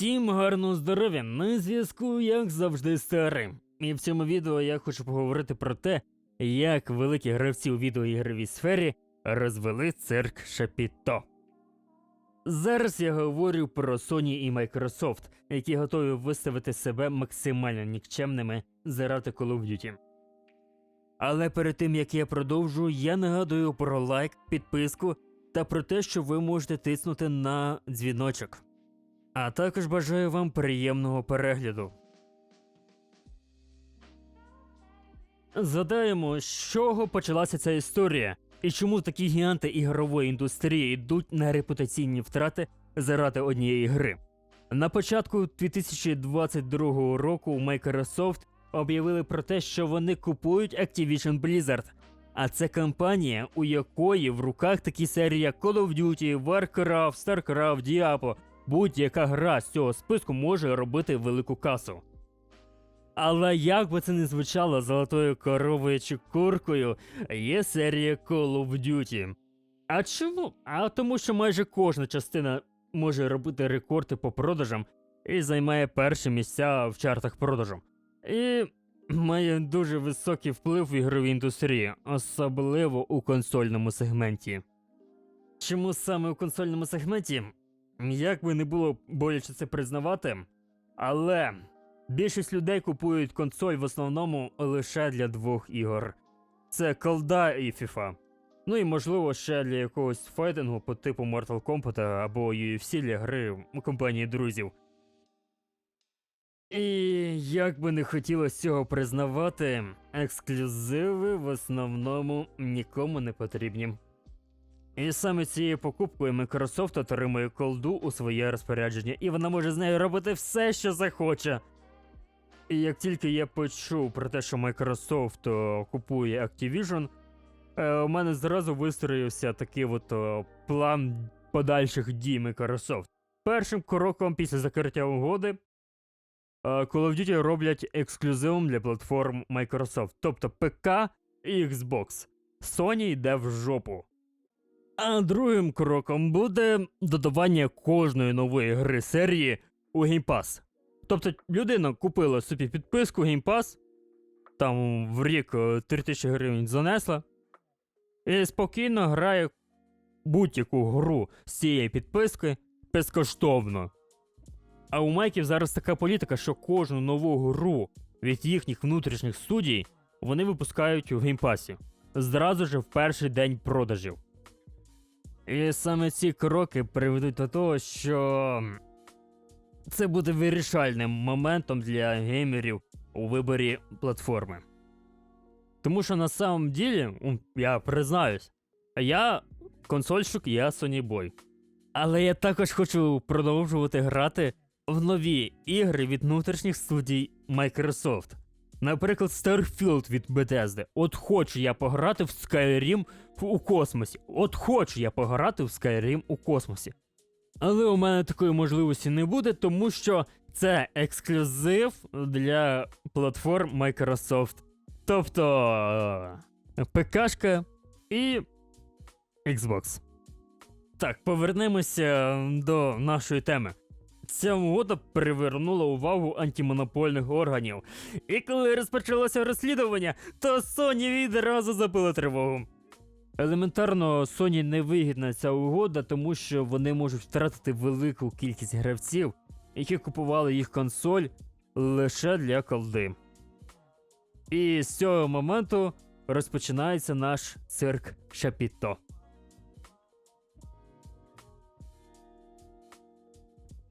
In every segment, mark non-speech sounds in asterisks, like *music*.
Всім гарного здоров'я! На зв'язку, як завжди, старим. І в цьому відео я хочу поговорити про те, як великі гравці у відеоігровій сфері розвели цирк Шапіто. Зараз я говорю про Sony і Microsoft, які готові виставити себе максимально нікчемними заради Call of Duty. Але перед тим як я продовжу, я нагадую про лайк, підписку та про те, що ви можете тиснути на дзвіночок. А також бажаю вам приємного перегляду. Згадаємо, з чого почалася ця історія, і чому такі гіганти ігрової індустрії йдуть на репутаційні втрати заради однієї гри. На початку 2022 року Microsoft об'явили про те, що вони купують Activision Blizzard. А це компанія, у якої в руках такі серії як Call of Duty, Warcraft, StarCraft, Diablo, будь-яка гра з цього списку може робити велику касу. Але як би це не звучало золотою коровою чи куркою, є серія Call of Duty. А чому? А тому, що майже кожна частина може робити рекорди по продажам і займає перші місця в чартах продажу. І має дуже високий вплив в ігровій індустрії, особливо у консольному сегменті. Чому саме у консольному сегменті? Як би не було боляче це признавати, але більшість людей купують консоль в основному лише для двох ігор: це колда і FIFA. Ну і можливо ще для якогось файтингу по типу Mortal Kombat або UFC для гри у компанії друзів. І як би не хотілося цього признавати, ексклюзиви в основному нікому не потрібні. І саме цією покупкою Microsoft отримує колду у своє розпорядження, і вона може з нею робити все, що захоче. І як тільки я почув про те, що Microsoft купує Activision, е, у мене зразу вистроївся такий от план подальших дій Microsoft. Першим кроком після закриття угоди е, Call of Duty роблять ексклюзивом для платформ Microsoft, тобто ПК і Xbox. Sony йде в жопу. А другим кроком буде додавання кожної нової гри серії у Game Pass. Тобто людина купила собі підписку Game Pass, там в рік е, 3000 гривень занесла, і спокійно грає будь-яку гру з цієї підписки безкоштовно. А у Майків зараз така політика, що кожну нову гру від їхніх внутрішніх студій вони випускають у геймпасі зразу ж в перший день продажів. І саме ці кроки приведуть до того, що це буде вирішальним моментом для геймерів у виборі платформи. Тому що на самом ділі, я признаюсь, я консольщик, я Sony Boy. Але я також хочу продовжувати грати в нові ігри від внутрішніх студій Microsoft. Наприклад, Starfield від Bethesda. От хочу я пограти в Skyrim у космосі. От хочу я пограти в Skyrim у космосі. Але у мене такої можливості не буде, тому що це ексклюзив для платформ Microsoft. Тобто е, ПКшка і Xbox. Так, повернемося до нашої теми. Ця угода привернула увагу антимонопольних органів. І коли розпочалося розслідування, то Sony відразу забила тривогу. Елементарно, Sony невигідна ця угода, тому що вони можуть втратити велику кількість гравців, які купували їх консоль лише для колди. І з цього моменту розпочинається наш цирк Шапіто.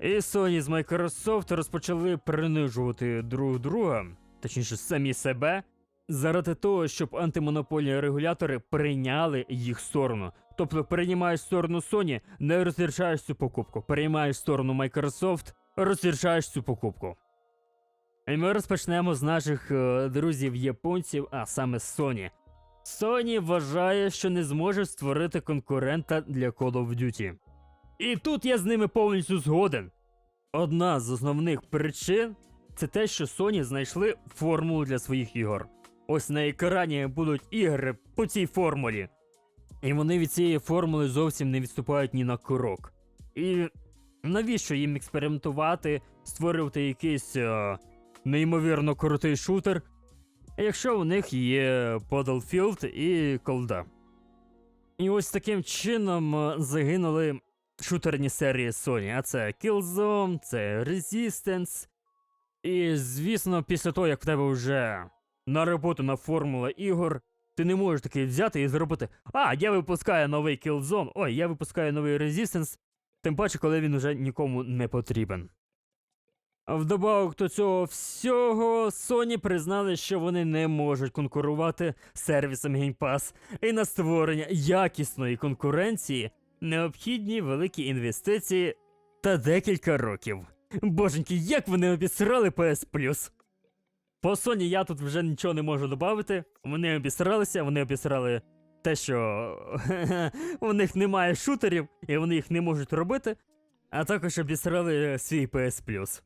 І Sony з Microsoft розпочали принижувати друг друга, точніше самі себе, заради того, щоб антимонопольні регулятори прийняли їх сторону. Тобто приймаєш сторону Sony, не розрішаєш цю покупку. Приймаєш сторону Microsoft, розрішаєш цю покупку. І ми розпочнемо з наших е, друзів японців, а саме Sony. Sony вважає, що не зможе створити конкурента для Call of Duty. І тут я з ними повністю згоден. Одна з основних причин це те, що Sony знайшли формулу для своїх ігор. Ось на екрані будуть ігри по цій формулі. І вони від цієї формули зовсім не відступають ні на крок. І Навіщо їм експериментувати, створювати якийсь е, неймовірно крутий шутер, якщо у них є Battlefield і колда. І ось таким чином е, загинули шутерні серії Sony, а це Killzone, це Resistance. І звісно, після того, як в тебе вже нароботана формула ігор, ти не можеш такий взяти і зробити. А, я випускаю новий Killzone, ой, я випускаю новий Resistance, тим паче, коли він уже нікому не потрібен. Вдобавок до цього всього, Sony признали, що вони не можуть конкурувати з сервісом Game Pass, і на створення якісної конкуренції необхідні великі інвестиції та декілька років. Боженьки, як вони обісрали PS Plus. По Sony я тут вже нічого не можу додати. Вони обісралися, вони обісрали те, що *laughs* у них немає шутерів, і вони їх не можуть робити, а також обісрали свій PS Plus.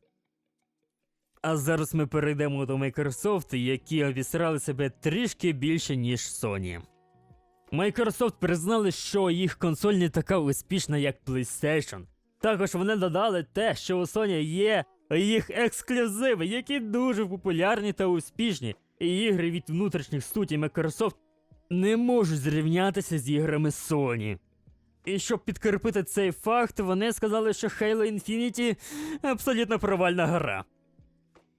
А зараз ми перейдемо до Microsoft, які обісрали себе трішки більше, ніж Sony. Microsoft признали, що їх консоль не така успішна, як PlayStation. Також вони додали те, що у Sony є їх ексклюзиви, які дуже популярні та успішні, і ігри від внутрішніх студій Microsoft не можуть зрівнятися з іграми Sony. І щоб підкріпити цей факт, вони сказали, що Halo Infinite абсолютно провальна гра.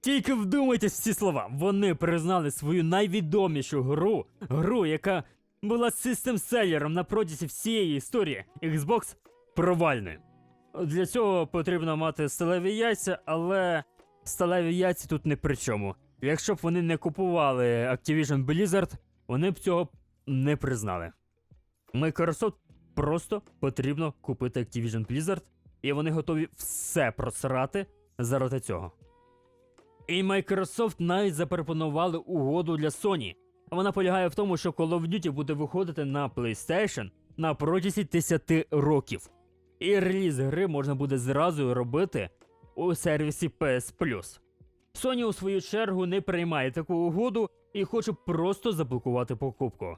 Тільки вдумайтесь в ці слова. Вони признали свою найвідомішу гру, гру, яка була систем-селером на протязі всієї історії Xbox провальною. Для цього потрібно мати сталеві яйця, але сталеві яйця тут не при чому. Якщо б вони не купували Activision Blizzard, вони б цього не признали. Microsoft просто потрібно купити Activision Blizzard, і вони готові все просрати заради цього. І Microsoft навіть запропонували угоду для Sony. Вона полягає в тому, що Call of Duty буде виходити на PlayStation на протязі 10 років. І реліз гри можна буде зразу робити у сервісі PS Plus. Sony у свою чергу не приймає таку угоду і хоче просто заблокувати покупку.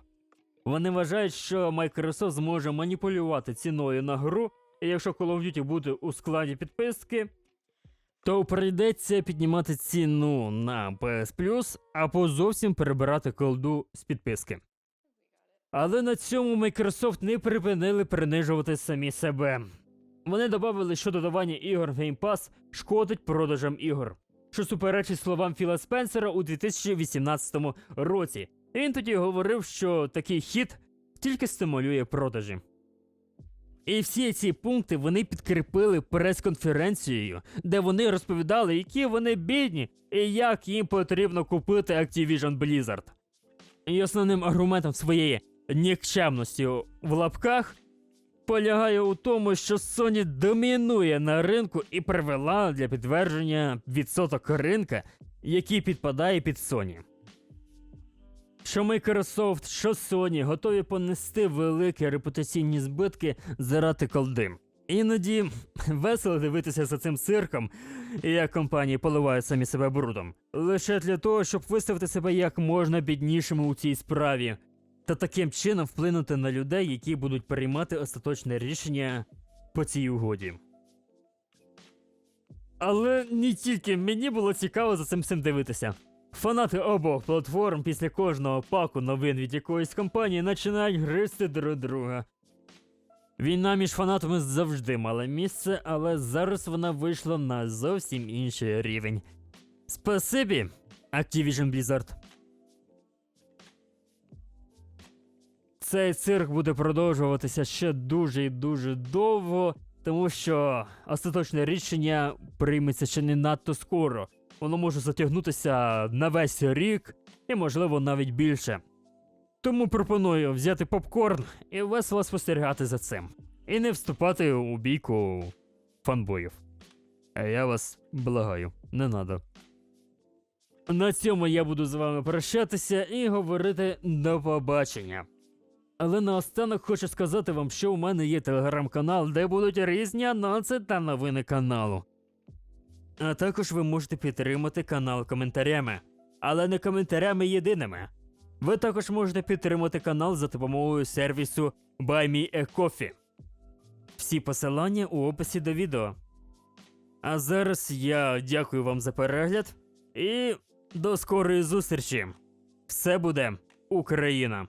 Вони вважають, що Microsoft зможе маніпулювати ціною на гру, і якщо Call of Duty буде у складі підписки, то прийдеться піднімати ціну на PS Plus або зовсім перебирати колду з підписки. Але на цьому Microsoft не припинили принижувати самі себе. Вони додали, що додавання ігор в Game Pass шкодить продажам ігор, що суперечить словам Філа Спенсера у 2018 році. Він тоді говорив, що такий хід тільки стимулює продажі. І всі ці пункти вони підкріпили прес-конференцією, де вони розповідали, які вони бідні і як їм потрібно купити Activision Blizzard. І основним аргументом своєї нікчемності в лапках полягає у тому, що Sony домінує на ринку і привела для підтвердження відсоток ринка, який підпадає під Sony. Що Microsoft, що Sony готові понести великі репутаційні збитки заради колди. Іноді весело дивитися за цим цирком, як компанії поливають самі себе брудом, лише для того, щоб виставити себе як можна біднішими у цій справі, та таким чином вплинути на людей, які будуть приймати остаточне рішення по цій угоді. Але не тільки мені було цікаво за цим всім дивитися. Фанати обох платформ після кожного паку новин від якоїсь компанії починають гризти друг друга. Війна між фанатами завжди мала місце, але зараз вона вийшла на зовсім інший рівень. Спасибі, Activision Blizzard. Цей цирк буде продовжуватися ще дуже і дуже довго, тому що остаточне рішення прийметься ще не надто скоро. Воно може затягнутися на весь рік і, можливо, навіть більше. Тому пропоную взяти попкорн і весело спостерігати за цим. І не вступати у бійку фанбоїв. А я вас благаю, не надо. На цьому я буду з вами прощатися і говорити до побачення. Але наостанок хочу сказати вам, що у мене є телеграм-канал, де будуть різні анонси та новини каналу. А також ви можете підтримати канал коментарями, але не коментарями єдиними. Ви також можете підтримати канал за допомогою сервісу BuyMeACoffee. Всі посилання у описі до відео. А зараз я дякую вам за перегляд і до скорої зустрічі. Все буде Україна!